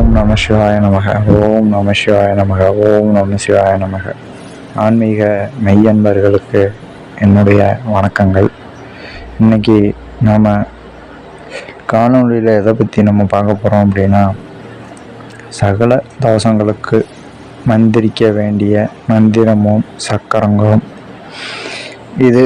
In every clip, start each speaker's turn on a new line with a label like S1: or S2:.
S1: ஓம் நம சிவாய நமக. ஓம் நம சிவாய நமக. ஓம் நம சிவாய நமக. ஆன்மீக மெய்யன்பர்களுக்கு என்னுடைய வணக்கங்கள். இன்னைக்கு நாம் காணொளியில் எதை பற்றி நம்ம பார்க்க போகிறோம் அப்படின்னா சகல தோஷங்களுக்கு மந்திரிக்க வேண்டிய மந்திரமும் சக்கரங்களும். இது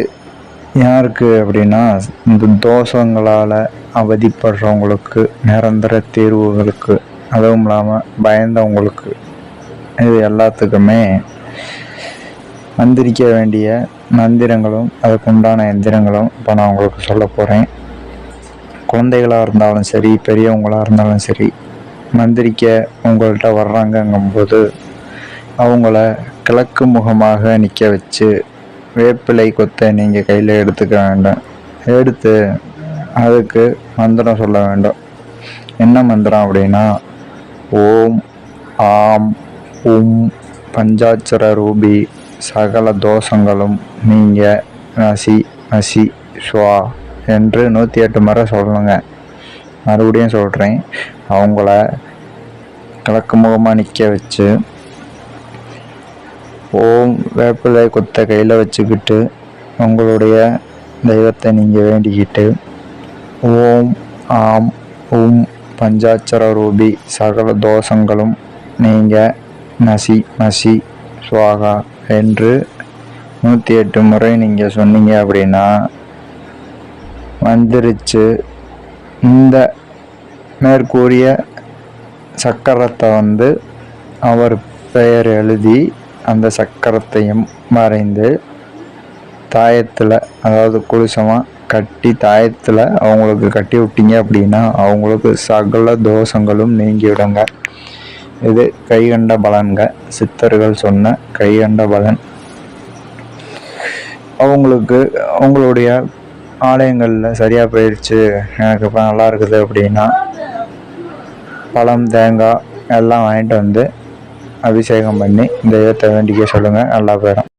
S1: யாருக்கு அப்படின்னா இந்த தோஷங்களால் அவதிப்படுறவங்களுக்கு நிரந்தர தேர்வுகளுக்கு அதுவும் இல்லாமல் பயந்தவங்களுக்கு இது எல்லாத்துக்குமே மந்திரிக்க வேண்டிய மந்திரங்களும் அதுக்குண்டான எந்திரங்களும் இப்போ நான் உங்களுக்கு சொல்ல போகிறேன் குழந்தைகளாக இருந்தாலும் சரி பெரியவங்களாக இருந்தாலும் சரி மந்திரிக்க உங்கள்கிட்ட வர்றாங்கங்கும்போது அவங்கள கிழக்கு முகமாக நிற்க வச்சு வேப்பிலை கொத்தை நீங்கள் கையில் எடுத்துக்க வேண்டும். எடுத்து அதுக்கு மந்திரம் சொல்ல வேண்டும். என்ன மந்திரம் அப்படின்னா ஓம் ஆம் உம் பஞ்சாட்சர ரூபி சகல தோஷங்களும் நீங்க நசி நசி ஸ்வா என்று நூற்றி எட்டு முறை சொல்லணுங்க. மறுபடியும் சொல்கிறேன் அவங்கள கிழக்கு முகமாக நிற்க வச்சு ஓம் வேப்பிலை குத்த கையில் வச்சுக்கிட்டு உங்களுடைய தெய்வத்தை நீங்கள் வேண்டிக்கிட்டு ஓம் ஆம் உம் பஞ்சாட்சர ரூபி சகல தோஷங்களும் நீங்கள் நசி நசி சுவாகா என்று நூற்றி எட்டு முறை நீங்கள் சொன்னீங்க அப்படின்னா வந்துருச்சு இந்த மேற்கூறிய சக்கரத்தை வந்து அவர் பெயர் எழுதி அந்த சக்கரத்தையும் மறைந்து தாயத்தில் அதாவது குளிசமாக கட்டி தாயத்தில் அவங்களுக்கு கட்டி விட்டீங்க அப்படின்னா அவங்களுக்கு சகல தோஷங்களும் நீங்கிவிடுங்க. இது கைகண்ட பலன்க. சித்தர்கள் சொன்ன கைகண்ட பலன். அவங்களுக்கு அவங்களுடைய ஆலயங்களில் சரியாக போயிடுச்சு எனக்கு இப்போ நல்லா இருக்குது அப்படின்னா பழம் தேங்காய் எல்லாம் வாங்கிட்டு வந்து அபிஷேகம் பண்ணி தெய்வத்தை வேண்டிக்க சொல்லுங்கள் நல்லா போயிடும்.